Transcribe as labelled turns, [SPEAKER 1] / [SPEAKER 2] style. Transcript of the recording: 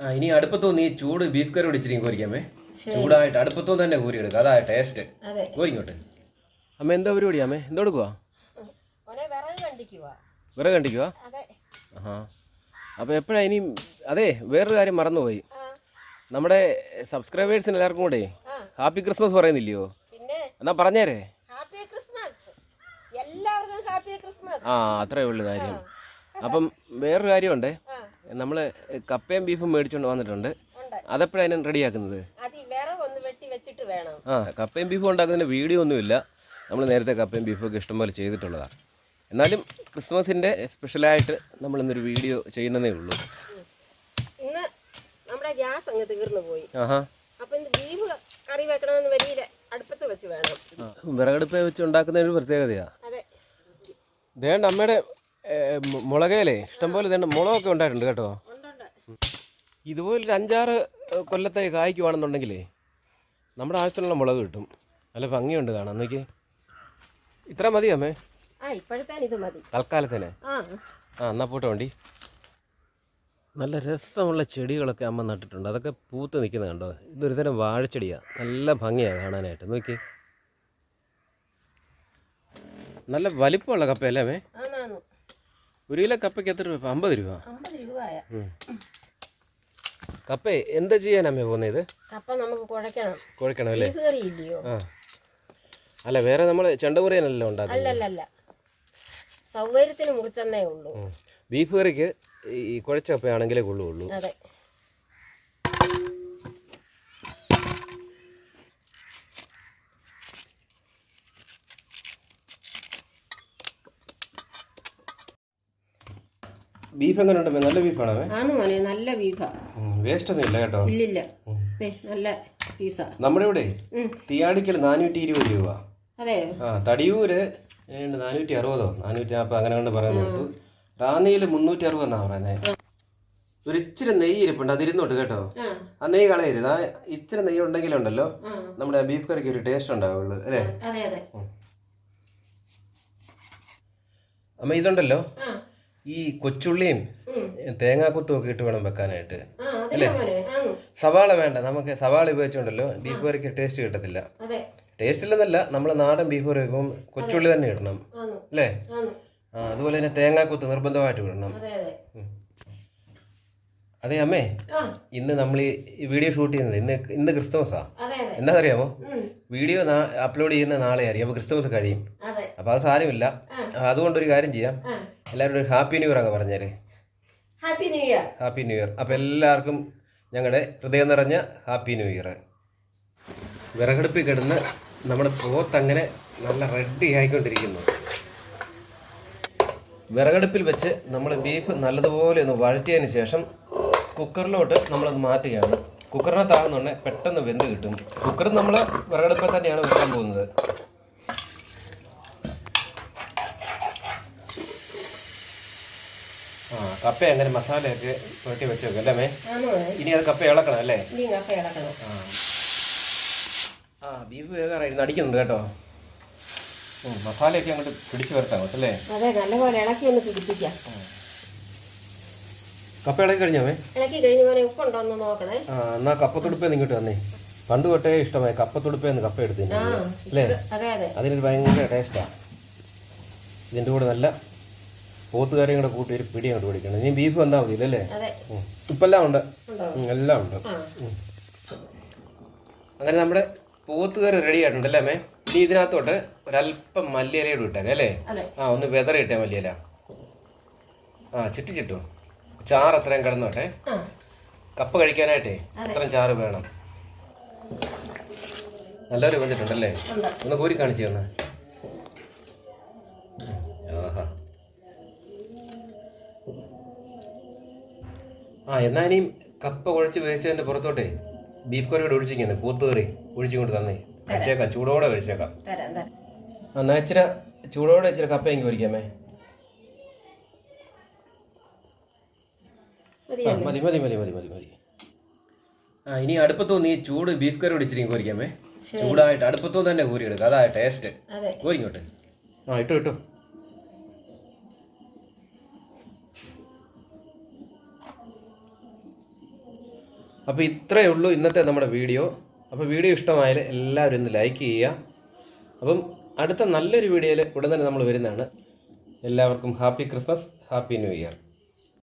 [SPEAKER 1] ആ ഇനി അടുപ്പത്തോ നീ ചൂട് ബീഫ് കറി പിടിച്ചിരിക്കും കോരിക്കാമേ. ചൂടായിട്ട് അടുപ്പത്തോ തന്നെ കോരിയെടുക്കുക അതാ ടേസ്റ്റ്
[SPEAKER 2] അതെ.
[SPEAKER 1] കോരിങ്ങോട്ട്. അമ്മ എന്താ പരിപാടിയാമേ എന്താ എടുക്കുവാ
[SPEAKER 2] മോനെ വിറക് കണ്ടിക്കുവാ.
[SPEAKER 1] ആ കണ്ടിക്കുക
[SPEAKER 2] അതെ.
[SPEAKER 1] ആഹാ. അപ്പോൾ എപ്പോഴാ ഇനി അതെ വേറൊരു കാര്യം മറന്നുപോയി. നമ്മുടെ സബ്സ്ക്രൈബേഴ്സിന് എല്ലാവർക്കും കൂടെ ഹാപ്പി ക്രിസ്മസ് പറയുന്നില്ലയോ?
[SPEAKER 2] പിന്നെ?
[SPEAKER 1] എന്നാ പറഞ്ഞേരേ.
[SPEAKER 2] ഹാപ്പി ക്രിസ്മസ് എല്ലാവർക്കും ഹാപ്പി ക്രിസ്മസ്
[SPEAKER 1] ആ അത്രേ ഉള്ളു കാര്യം. അപ്പം വേറൊരു കാര്യമുണ്ടേ. നമ്മൾ കപ്പയും ബീഫും മേടിച്ചുകൊണ്ട് വന്നിട്ടുണ്ട്. അതെപ്പോഴാണ് റെഡിയാക്കുന്നത്?
[SPEAKER 2] വെച്ചിട്ട് വേണം.
[SPEAKER 1] ആ കപ്പയും ബീഫും ഉണ്ടാക്കുന്നതിന്റെ വീഡിയോ ഒന്നുമില്ല. നമ്മൾ നേരത്തെ കപ്പയും ബീഫും ഒക്കെ ഇഷ്ടംപോലെ ചെയ്തിട്ടുള്ളതാണ് എന്നാലും ക്രിസ്മസിന്റെ സ്പെഷ്യലായിട്ട് നമ്മൾ ഇന്നൊരു വീഡിയോ ചെയ്യുന്നതേ ഉള്ളൂ.
[SPEAKER 2] ഇന്ന് നമ്മുടെ ഗ്യാസ് അങ്ങ് തീർന്നു പോയി. അപ്പൊ ബീഫ് കറി വെക്കണമെന്ന് വരിയില്ല അടുപ്പത്ത് വെച്ച് വേണം.
[SPEAKER 1] വിറകടുപ്പ് വെച്ച് ഉണ്ടാക്കുന്ന ഒരു പ്രത്യേകതയാണ്
[SPEAKER 2] അതെ
[SPEAKER 1] ദേണ്ട അമ്മയുടെ ഏ, മു- മുളകേലേ ഇഷ്ടംപോലെ തന്നെ മുളകൊക്കെ ഉണ്ടായിട്ടുണ്ട് കേട്ടോ.
[SPEAKER 2] ഇതുപോലെ
[SPEAKER 1] ഇതുപോലൊരു അഞ്ചാറ് കൊല്ലത്തെ കായ്ക്കുവാണെന്നുണ്ടെങ്കിലേ നമ്മുടെ ആവശ്യത്തിനുള്ള മുളക് കിട്ടും. നല്ല ഭംഗിയുണ്ട് കാണാൻ. നോക്കി ഇത്ര മതി അമ്മേ? തൽക്കാലത്തേനെ?
[SPEAKER 2] ആ.
[SPEAKER 1] എന്നാ പോട്ടെ വണ്ടി. നല്ല രസമുള്ള ചെടികളൊക്കെ അമ്മ നട്ടിട്ടുണ്ട്. അതൊക്കെ പൂത്ത് നിൽക്കുന്ന കണ്ടോ? ഇതൊരു തരം വാഴച്ചെടിയാണ് നല്ല ഭംഗിയാണ് കാണാനായിട്ട്. നോക്കി നല്ല വലിപ്പമുള്ള കപ്പയല്ലേ അമ്മേ? ഒരു കിലോ കപ്പയ്ക്ക് എത്ര രൂപ? അമ്പത് രൂപ.
[SPEAKER 2] അമ്പത് രൂപയാ.
[SPEAKER 1] ഉം. കപ്പേ എന്താ ചെയ്യാനമ്മേ പോകുന്നത്
[SPEAKER 2] കപ്പ നമുക്ക് കുഴക്കണം.
[SPEAKER 1] കുഴക്കണം അല്ലേ? ആ. അല്ല വേറെ നമ്മൾ ചെണ്ടമുറിയനല്ലോ ഉണ്ടാക്കുന്നത്?
[SPEAKER 2] സൗകര്യത്തിന് മുറിച്ചെന്നേ ഉള്ളൂ.
[SPEAKER 1] ബീഫ് കറിക്ക് ഈ കുഴച്ച കപ്പയാണെങ്കിലേ കൊള്ളുള്ളൂ.
[SPEAKER 2] അതെ.
[SPEAKER 1] ബീഫ് എങ്ങനെ ഉണ്ട് നല്ല ബീഫാണോ?
[SPEAKER 2] ആന്ന് മോനെ നല്ല ബീഫാ.
[SPEAKER 1] വേസ്റ്റ് ഒന്നും ഇല്ല കേട്ടോ.
[SPEAKER 2] ഇല്ലില്ല. നല്ല പീസാ.
[SPEAKER 1] നമ്മുടെ ഇവിടെ. തീയാടിക്കൽ നാനൂറ്റി ഇരുപത് രൂപ.
[SPEAKER 2] അതെ.
[SPEAKER 1] ആ തടിയൂര് നാനൂറ്റി അറുപതോ നാനൂറ്റി നാൽപ്പത് അങ്ങനെ കണ്ട് പറയാൻ കേട്ടു. റാന്നിയിൽ മുന്നൂറ്റി അറുപതെന്നാണ് പറയുന്നത് ഒരു ഇച്ചിരി നെയ്യ് ഇരിപ്പുണ്ട് അതിരുന്നോട്ട് കേട്ടോ.
[SPEAKER 2] ആ.
[SPEAKER 1] നെയ്യ് കളയരുത്. ആ ഇച്ചിരി നെയ്യ് ഉണ്ടെങ്കിലുണ്ടല്ലോ.
[SPEAKER 2] ഉണ്ടല്ലോ
[SPEAKER 1] നമ്മുടെ ബീഫ് കറിക്ക് ഒരു ടേസ്റ്റ് ഉണ്ടാവുള്ളൂ അല്ലേ? അമ്മ ഇതുണ്ടല്ലോ? ഈ കൊച്ചുള്ളിയും. തേങ്ങാക്കുത്തും ഒക്കെ ഇട്ട് വേണം വെക്കാനായിട്ട്.
[SPEAKER 2] അല്ലേ?
[SPEAKER 1] സവാള വേണ്ട. നമുക്ക് സവാള ഉപയോഗിച്ചുണ്ടല്ലോ. ബീഫ് കറിക്ക് ടേസ്റ്റ് കിട്ടത്തില്ല. ടേസ്റ്റ് ഇല്ലെന്നല്ല നമ്മൾ നാടൻ ബീഫ് കറി വെക്കുമ്പോൾ കൊച്ചുള്ളി തന്നെ ഇടണം. അല്ലേ? അതുപോലെ തന്നെ തേങ്ങാക്കുത്ത് നിർബന്ധമായിട്ട് ഇടണം.
[SPEAKER 2] അതെ
[SPEAKER 1] അമ്മേ. ഇന്ന് നമ്മൾ ഈ വീഡിയോ ഷൂട്ട് ചെയ്യുന്നത് ഇന്ന് ഇന്ന് ക്രിസ്മസാ എന്താണെന്നറിയാമോ വീഡിയോ അപ്ലോഡ് ചെയ്യുന്ന നാളെ അറിയാം അപ്പോൾ ക്രിസ്മസ് കഴിയും
[SPEAKER 2] അപ്പൊ
[SPEAKER 1] അപ്പോൾ അത് സാരമില്ല. അതുകൊണ്ട് അതുകൊണ്ടൊരു കാര്യം ചെയ്യാം. എല്ലാവരും ഹാപ്പി ന്യൂ ഇയർ അങ്ങ് പറഞ്ഞേ
[SPEAKER 2] happy new year
[SPEAKER 1] happy new year അപ്പം എല്ലാവർക്കും ഞങ്ങളുടെ ഹൃദയം നിറഞ്ഞ ഹാപ്പി ന്യൂ ഇയർ വിറകടുപ്പിൽ കിടന്ന് നമ്മുടെ പോത്തങ്ങനെ നല്ല റെഡി ആയിക്കൊണ്ടിരിക്കുന്നു. വിറകടുപ്പിൽ വെച്ച് നമ്മൾ ബീഫ് നല്ലതുപോലെ ഒന്ന് വഴറ്റിയതിന് ശേഷം കുക്കറിലോട്ട് നമ്മളത് മാറ്റുകയാണ്. കുക്കറിനകത്താകുന്നുണ്ടെങ്കിൽ പെട്ടെന്ന് വെന്ത് കിട്ടും. കുക്കർ നമ്മൾ വിറകടുപ്പിൽ തന്നെയാണ് വെക്കാൻ പോകുന്നത്. ആ കപ്പ അങ്ങനെ മസാലയൊക്കെ പുരട്ടി വെച്ച് വെക്കും അല്ലേ മേ? ഇനി അത് കപ്പ ഇളക്കണം അല്ലേ? ആ. ബീഫ് വേഗം അടിക്കുന്നുണ്ട് കേട്ടോ. മസാലയൊക്കെ അങ്ങോട്ട് പിടിച്ചു വരട്ടാ അല്ലേ?
[SPEAKER 2] അതെ നല്ലപോലെ ഇളക്കി ഒന്ന് പിടിപ്പിക്കാം.
[SPEAKER 1] കപ്പ ഇളക്കി കഴിഞ്ഞാമേ
[SPEAKER 2] ഇളക്കി കഴിഞ്ഞ ഉപ്പുണ്ടോ ഒന്ന് നോക്കണേ.
[SPEAKER 1] ആ എന്നാ കപ്പത്തുടുപ്പേന്ന് ഇങ്ങോട്ട് വന്നേ. പണ്ട് തൊട്ടേ ഇഷ്ടമായി കപ്പത്തുടുപ്പേന്ന് കപ്പ എടുത്തു അല്ലേ?
[SPEAKER 2] അതെ അതെ.
[SPEAKER 1] അതിനൊരു ഭയങ്കര ടേസ്റ്റാണ് ഇതിന്റെ കൂടെ നല്ല പോത്തുകാരെയും കൂടെ കൂട്ടി ഒരു പിടി അങ്ങോട്ട് പിടിക്കണം ഇനി ബീഫ് വന്നാൽ മതി അല്ലേ
[SPEAKER 2] അതെ.
[SPEAKER 1] ഉം. ഉണ്ട്. എല്ലാം ഉണ്ട്. അങ്ങനെ നമ്മുടെ പോത്തുകറി റെഡി ആയിട്ടുണ്ട് അല്ലേ അമ്മേ? ഇനി ഇതിനകത്തോട്ട് ഒരല്പം മല്ലിയിലയോട് ഇട്ടേക്കാം അല്ലേ? ആ ഒന്ന് വെതറിയിട്ടേ മല്ലിയില. ആ ചുറ്റി ചുട്ടു ചാറ് അത്രയും കിടന്നോട്ടെ. കപ്പ് കഴിക്കാനായിട്ടേ അത്രയും ചാറ് വേണം. നല്ലൊരു വന്നിട്ടുണ്ടല്ലേ
[SPEAKER 2] ഉണ്ട്.
[SPEAKER 1] ഒന്ന് കോരി കാണിച്ചു തന്നെ ആ എന്നാ ഇനിയും കപ്പ കുഴച്ച് വേവിച്ചതിന്റെ പുറത്തോട്ടേ ബീഫ് കറിയോട് ഒഴിച്ചിങ്ങനെ പൂത്തുകറി ഒഴിച്ചുകൊണ്ട് തന്നേ. കഴിച്ചേക്കാം. ചൂടോടെ കഴിച്ചേക്കാം.
[SPEAKER 2] തരാം തരാം.
[SPEAKER 1] എന്നാ ഇച്ചിരി ചൂടോടെ ഇച്ചിരി കപ്പ ആ,
[SPEAKER 2] മതിയല്ലോ?
[SPEAKER 1] മതി മതി മതി മതി മതി മതി. ആ ഇനി അടുപ്പത്തോന്ന് ഈ ചൂട് ബീഫ് കറി ഒടിച്ചിരിക്കും കോരിക്കാമേ ചൂടായിട്ട് അടുപ്പത്തോന്ന് തന്നെ കോരി എടുക്കുക അതാ ടേസ്റ്റ്
[SPEAKER 2] അതെ.
[SPEAKER 1] കോരിങ്ങോട്ട് ആ ഇട്ടു ഇട്ടു. അപ്പോൾ ഇത്രയേ ഉള്ളൂ ഇന്നത്തെ നമ്മുടെ വീഡിയോ. അപ്പോൾ വീഡിയോ ഇഷ്ടമായാൽ എല്ലാവരും ഒന്ന് ലൈക്ക് ചെയ്യുക. അപ്പം അടുത്ത നല്ലൊരു വീഡിയോയിൽ ഉടൻ തന്നെ നമ്മൾ വരുന്നതാണ്. എല്ലാവർക്കും happy Christmas happy new year.